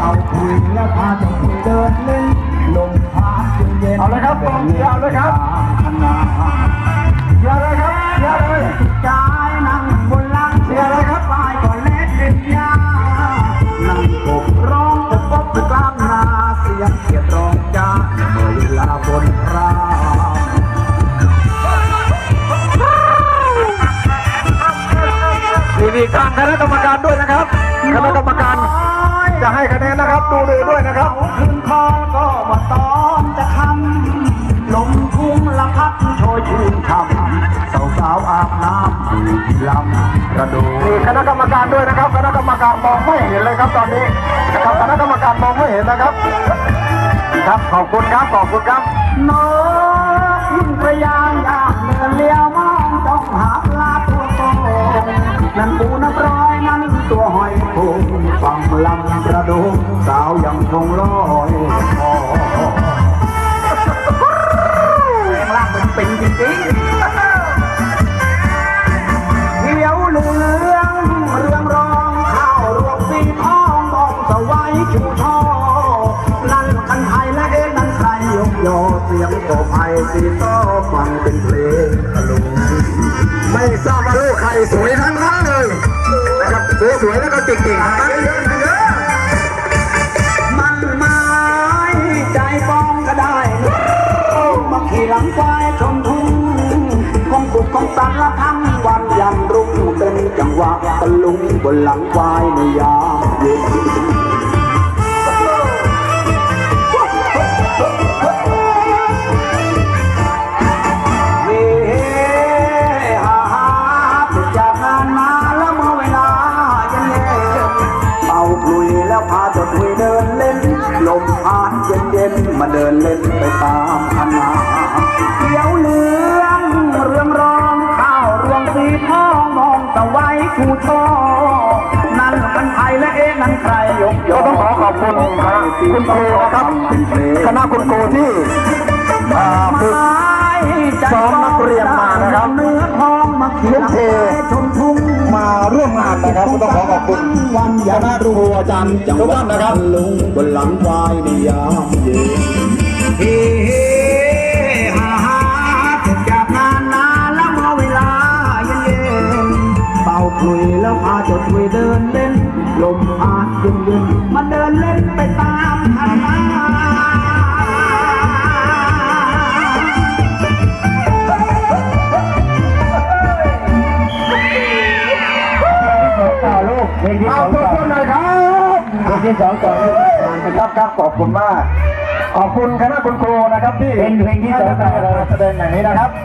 เอาคุยและพาเธอเดินเล่นลมพัดเย็นเอาเลยครับตรงเชียร์เอาเลยครับเชียร์เลยครับเชียร์เลยกายนั่งบนหลังเชียร์เลยครับปลายก่อนเล็ดเล่นยานั่งกบร้องตะปบกลามนาเสียงเกียดร้องจ้าเมื่อเวลาบนราดีดีทางคณะกรรมการด้วยนะครับคณะกรรมการ จะให้คะแนนนะครับ ดูดูด้วยนะครับคืนคอนก็มาตอนจะคำลมทุ่งละพัดโชยชื่นช่ำสาวสาวๆอาบน้ำอยู่ที่ลำกระโดดมีคณะกรรมการด้วยนะครับ คณะกรรมการมองไม่เห็นเลยครับตอนนี้นะครับคณะกรรมการมองไม่เห็นนะครับ ครับขอบคุณครับขอบคุณครับนกยิ่งพยางอยากเดิน หอยโขงฟังลำกระโดดสาวยังคงลอยคอแรงล่างมันเป็นจริงๆเขียวเหลืองเรืองรองข้าวรวงสีทองมองสวัยชูช่อนั่นกันไทยและเอ๊ะนั่นใครยกยอเสียงโกไผ่สีต้อฟังเป็นเพลงตลุงไม่ทราบว่าลูกใครสวยทั้งนั้น งหวะตะลุงบนหลังควายในยามเย็นเฮ้ฮ่าฮ่าติดจางนมาล้วเมื่อเวลาเย็นเย็นเป่าคลุแล้วพาเจะคุยเดินเล่นลมพัดเย็นเย็นๆมาเดินเล่นไปตามคณะเขียวเหลืองเรื่องรองข้าวรวงสีทอง มองตะไว้ชูช่อนั่นมันไทยและเอ๊ะนั่นใครยกยก็ต้องขอขอบคุณคณะคุณครูนะครับคณะคุณครูที่อ่าฝึก ซ้อมนักเรียนมานะครับ เนื้อทองมาเขียนทุ่มเทชมทุ่งมาร่วมงานนะครับก็ต้องขอขอบคุณวันคยันณะครูอาจารย์ทุกท่านนะครับ ลุงบนหลังควายในยามเย็น เฮ้ฮ่ แล้วพาเจ้าคุยเดินเล่น ลมพัดเย็นเย็นๆมาเดินเล่นไปตามคณะต่อลูกเพลงที่สองต่อหน่อยครับเพลงที่สองต่อครับครับขอบคุณมาก ขอบคุณคณะคุณครูนะครับที่เป็นเพลงที่สองให้เราแสดงอย่างนี้นะครับ